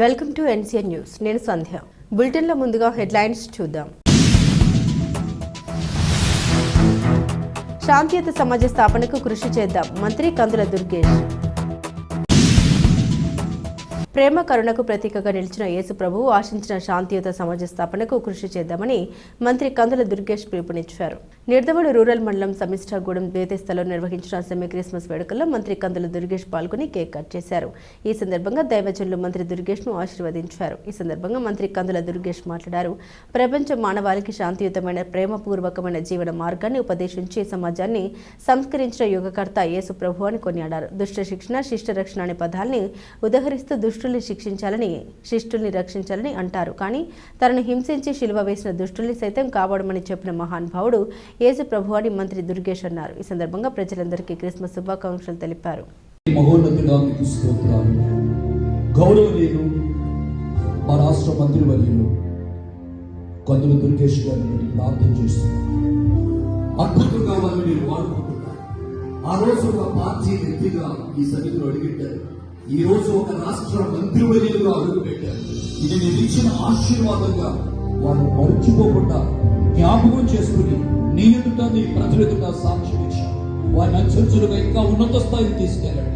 Welcome to NCN news. నేను సంధ్య. బులెటిన్లో ముందుగా హెడ్లైన్స్ చూద్దాం. శాంతియుత సమాజ స్థాపనకు కృషి చేద్దాం. మంత్రి కందుల దుర్గేష్. ప్రేమ కరుణకు ప్రతీకగా నిలిచిన యేసు ప్రభువు ఆశించిన శాంతియుత సమాజ స్థాపనకు కృషి చేద్దామని మంత్రి కందుల దుర్గేష్ పిలుపునిచ్చారు. నిర్దవడు రూరల్ మండలం సమిష్టాగూడెం ద్వేతస్థలో నిర్వహించిన సెమీ క్రిస్మస్ వేడుకల్లో మంత్రి కందుల దుర్గేష్ పాల్గొని కేక్ కట్ చేశారు. ఈ సందర్భంగా దైవజనులు మంత్రి దుర్గేష్ను ఆశీర్వదించారు. ఈ సందర్భంగా మంత్రి కందుల దుర్గేష్ మాట్లాడారు. ప్రపంచ మానవాళికి శాంతియుతమైన ప్రేమపూర్వకమైన జీవన మార్గాన్ని ఉపదేశించి సమాజాన్ని సంస్కరించిన యుగకర్త యేసు ప్రభు అని కొనియాడారు. దుష్ట శిక్షణ శిష్ట రక్షణ అనే పదాల్ని ఉదహరిస్తూ దుష్టుల్ని శిక్షించాలని శిష్టుల్ని రక్షించాలని అంటారు. కానీ తనను హింసించి శిలువ వేసిన దుష్టుల్ని సైతం కాపాడమని చెప్పిన మహానుభావుడు యేసు ప్రభు అని మంత్రి దుర్గేష్ అన్నారు. ఈ సందర్భంగా ప్రజలందరికీ క్రిస్మస్ శుభాకాంక్షలు తెలిపారు. మహోన్నతుడా మీకు స్తోత్రాలు. గౌరవనీయులు మా రాష్ట్ర మంత్రివర్యులు కందుల దుర్గేష్ గారిని ప్రార్థన చేస్తున్నాను. అద్భుతంగా వాళ్ళు నేను వాడుకుంటున్నాను ఆ రోజు ఒక పార్టీ వ్యక్తిగా ఈ సమితిలో అడిగిట్టారు ఈ రోజు ఒక రాష్ట్ర అడుగు అడుగుపెట్టారు ఇది నేను ఇచ్చిన ఆశీర్వాదంగా వారు మరచిపోకుండా జ్ఞాపకం చేసుకుని నీ ఎదుట నీ ప్రజల ఎదుట సాక్ష్యం ఇచ్చారు. వారిని అంచెలుగా ఇంకా ఉన్నత స్థాయికి తీసుకెళ్ళండి.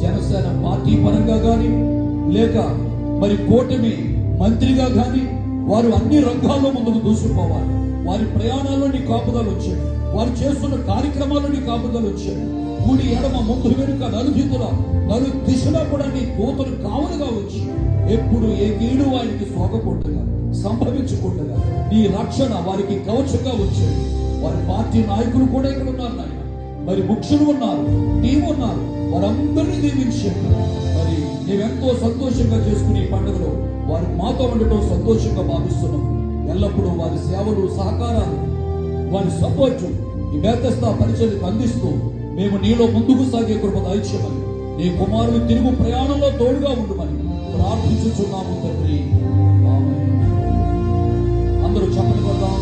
జనసేన పార్టీ పరంగా కానీ లేక మరి కూటమి మంత్రిగా కానీ వారు అన్ని రంగాల్లో ముందుకు దూసుకుపోవాలి. వారి ప్రయాణాల్లో నీ కాపుదాలు వచ్చాడు వారు చేస్తున్న కార్యక్రమాల్లో నీ కాపుదలు వచ్చాడు కూడి ఎడమ ముందు వెనుక నలుదిద్దుల నలు దిశలో కూడా నీ దూతలు కావులుగా వచ్చి ఎప్పుడు ఏ కీడు వారికి సోకకుండగా సంభవించకుండగా నీ రక్షణ వారికి కవచంగా వచ్చాడు వారి పార్టీ నాయకులు కూడా ఇక్కడ ఉన్నారు నాయన. మరి ముఖ్యులు ఉన్నారు నీవు ఉన్నారు వారందరినీ దీవించారు మరి మేమెంతో సంతోషంగా చేసుకునే పండుగలో వారు మాతో ఉండటం సంతోషంగా భావిస్తున్నాం. ఎల్లప్పుడూ వారి సేవలు సహకారాలు వారి సపోర్టు ఈ బేతస్థ పరిచయకు అందిస్తూ మేము నీలో ముందుకు సాగే కృప దాయిచ్యమని నీ కుమారులు తిరుగు ప్రయాణంలో తోడుగా ఉండమని ప్రార్థించుచున్నాము తండ్రి. అందరూ చెప్పని కొడదాం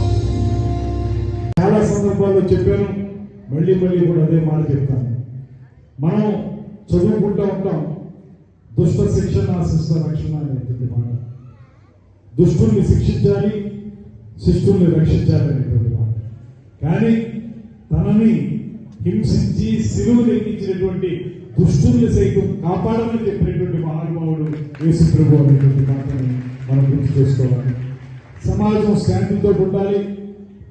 చాలా సందర్భాల్లో చెప్పాను మళ్ళీ మళ్ళీ కూడా అదే మాట చెప్తాను. మనం చదువుకుంటూ ఉంటాం దుష్ట శిక్షణ శిష్ట రక్షణ అనేటువంటి మాట. దుష్టుల్ని శిక్షించాలి శిష్టుల్ని రక్షించాలి అనేటువంటి మాట. కానీ తనని హింసించి సిలువలు ఎక్కించినటువంటి దుష్టుల్ని సైతం కాపాడమని చెప్పినటువంటి మహానుభావుడు యేసు ప్రభు అనేటువంటి మాటని మనం గుర్తు చేసుకోవాలి. సమాజం శాంతితో ఉండాలి.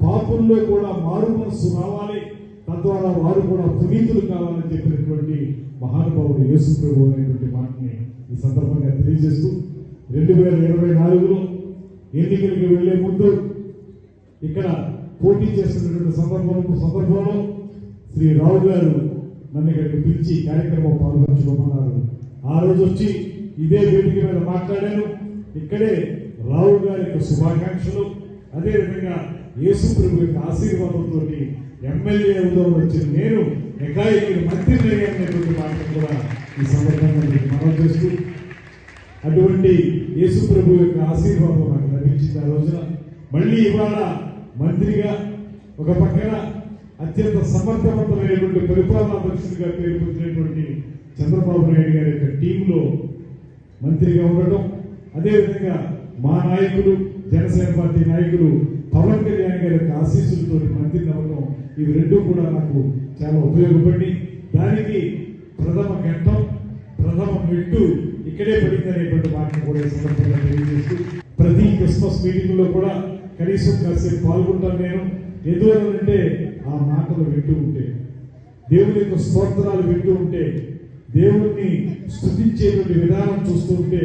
పాపుల్లో కూడా మారు మనస్సు రావాలి. తద్వారా వారు కూడా పునీతులు కావాలని చెప్పినటువంటి మహానుభావుడు యేసు ప్రభు అనేటువంటి మాటని ఈ సందర్భంగా తెలియజేస్తూ రెండు వేల ఇరవై నాలుగులో ఎన్నికలకు వెళ్ళే ముందు ఇక్కడ పోటీ చేస్తున్నటువంటి సందర్భంలో సందర్భంలో శ్రీ రావు గారు నన్ను ఇక్కడికి పిలిచి కార్యక్రమం పాల్పంచుకోమన్నారు ఆ రోజు వచ్చి ఇదే వేదిక మీద మాట్లాడాను. ఇక్కడే రావు గారి యొక్క శుభాకాంక్షలు అదేవిధంగా యేసు ప్రభు యొక్క ఆశీర్వాదంతో ఎమ్మెల్యే అవుదాం వచ్చిన నేను ఎకాయికి మంత్రి అనేటువంటి మాట కూడా ఈ సందర్భంగా మీకు మనం చేస్తూ అటువంటి యేసు ప్రభు యొక్క ఆశీర్వాదం నాకు లభించింది ఆ రోజున. మళ్ళీ ఇవాళ మంత్రిగా ఒక పక్కన అత్యంత సమర్థవంతమైనటువంటి పరిపాలనా పరిస్థితిగా పేరు పొందినటువంటి చంద్రబాబు నాయుడు గారి యొక్క టీంలో మంత్రిగా ఉండటం అదేవిధంగా మా నాయకులు జనసేన పార్టీ నాయకులు పవన్ కళ్యాణ్ గారి యొక్క ఆశీస్సులతో మంత్రి అవ్వడం ఇవి రెండు కూడా నాకు చాలా ఉపయోగపడి దానికి ప్రథమ ఘట్టం ప్రథమ మెట్టు ఇక్కడే పడింది అనేటువంటి మాటను కూడా ఈ సందర్భంగా తెలియజేస్తూ ప్రతి క్రిస్మస్ మీటింగ్లో కూడా కనీసం కాసేపు పాల్గొంటాను నేను. ఎందువల్లంటే ఆ మాటలు వింటూ ఉంటే దేవుని యొక్క స్తోత్రాలు వింటూ ఉంటే దేవుణ్ణి స్థుతించేటువంటి విధానం చూస్తూ ఉంటే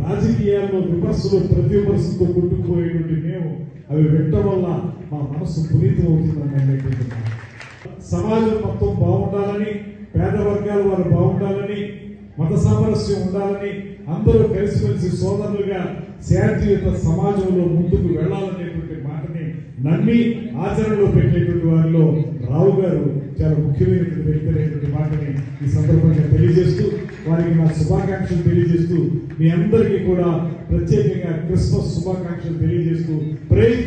రాజకీయాల్లో విమర్శలు ప్రతి విమర్శలతో కొట్టుకుపోయేటువంటి మేము అవి వినటం వల్ల మా మనస్సు పునీతం అవుతుందని అనేటువంటి సమాజం మొత్తం బాగుండాలని పేద వర్గాల వారు బాగుండాలని మత సామరస్యం ఉండాలని అందరూ కలిసిమెలిసి సోదరులుగా శాంతియుత సమాజంలో ముందుకు వెళ్ళాలనేటువంటి మాటని నమ్మి ఆచరణలో పెట్టేటువంటి వారిలో రావు గారు చాలా ముఖ్యమైనటువంటి వ్యక్తి అనేటువంటి మాటని ఈ సందర్భంగా తెలియజేస్తూ వారికి నా శుభాకాంక్షలు తెలియజేస్తూ మీ అందరికీ కూడా ప్రత్యేకంగా క్రిస్మస్ శుభాకాంక్షలు తెలియజేస్తూ ప్రేజ్